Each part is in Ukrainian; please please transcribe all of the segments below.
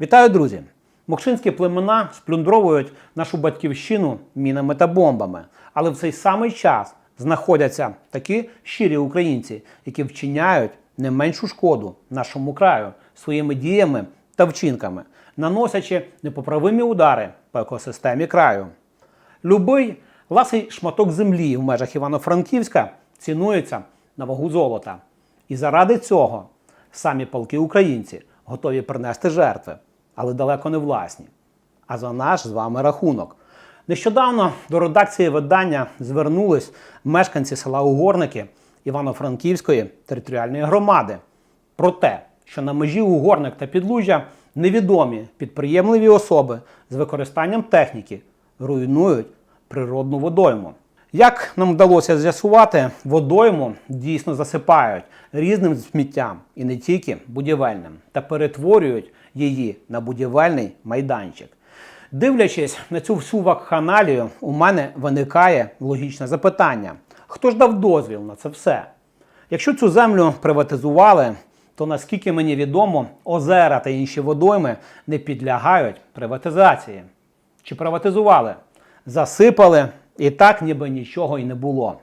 Вітаю, друзі! Мокшинські племена сплюндровують нашу батьківщину мінами та бомбами. Але в цей самий час знаходяться такі щирі українці, які вчиняють не меншу шкоду нашому краю своїми діями та вчинками, наносячи непоправимі удари по екосистемі краю. Любий ласий шматок землі в межах Івано-Франківська цінується на вагу золота. І заради цього самі полки українці готові принести жертви, але далеко не власні. А за наш з вами рахунок. Нещодавно до редакції видання звернулись мешканці села Угорники Івано-Франківської територіальної громади про те, що на межі Угорник та Підлужжя невідомі підприємливі особи з використанням техніки руйнують природну водойму. Як нам вдалося з'ясувати, водойму дійсно засипають різним сміттям і не тільки будівельним, та перетворюють її на будівельний майданчик. Дивлячись на цю всю вакханалію, у мене виникає логічне запитання: хто ж дав дозвіл на це все? Якщо цю землю приватизували, то наскільки мені відомо, озера та інші водойми не підлягають приватизації. Чи приватизували? Засипали і так, ніби нічого й не було.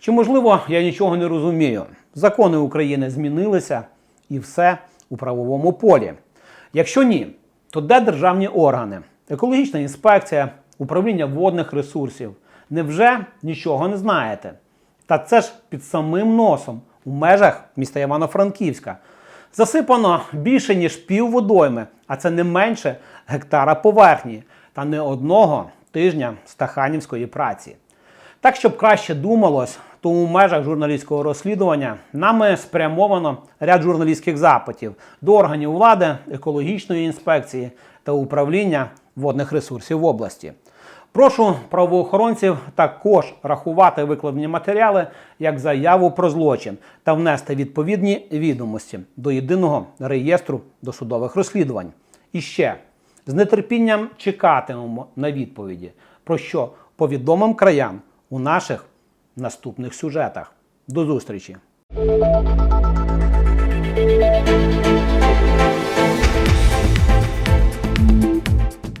Чи можливо я нічого не розумію? Закони України змінилися і все у правовому полі. Якщо ні, то де державні органи? Екологічна інспекція, управління водних ресурсів. Невже нічого не знаєте? Та це ж під самим носом у межах міста Івано-Франківська. Засипано більше, ніж пів водойми, а це не менше гектара поверхні та не одного тижня стаханівської праці. Так, щоб краще думалось, то у межах журналістського розслідування нами спрямовано ряд журналістських запитів до органів влади, екологічної інспекції та управління водних ресурсів в області. Прошу правоохоронців також рахувати викладені матеріали як заяву про злочин та внести відповідні відомості до єдиного реєстру досудових розслідувань. І ще з нетерпінням чекатимемо на відповіді, про що повідомим краям у наших наступних сюжетах. До зустрічі!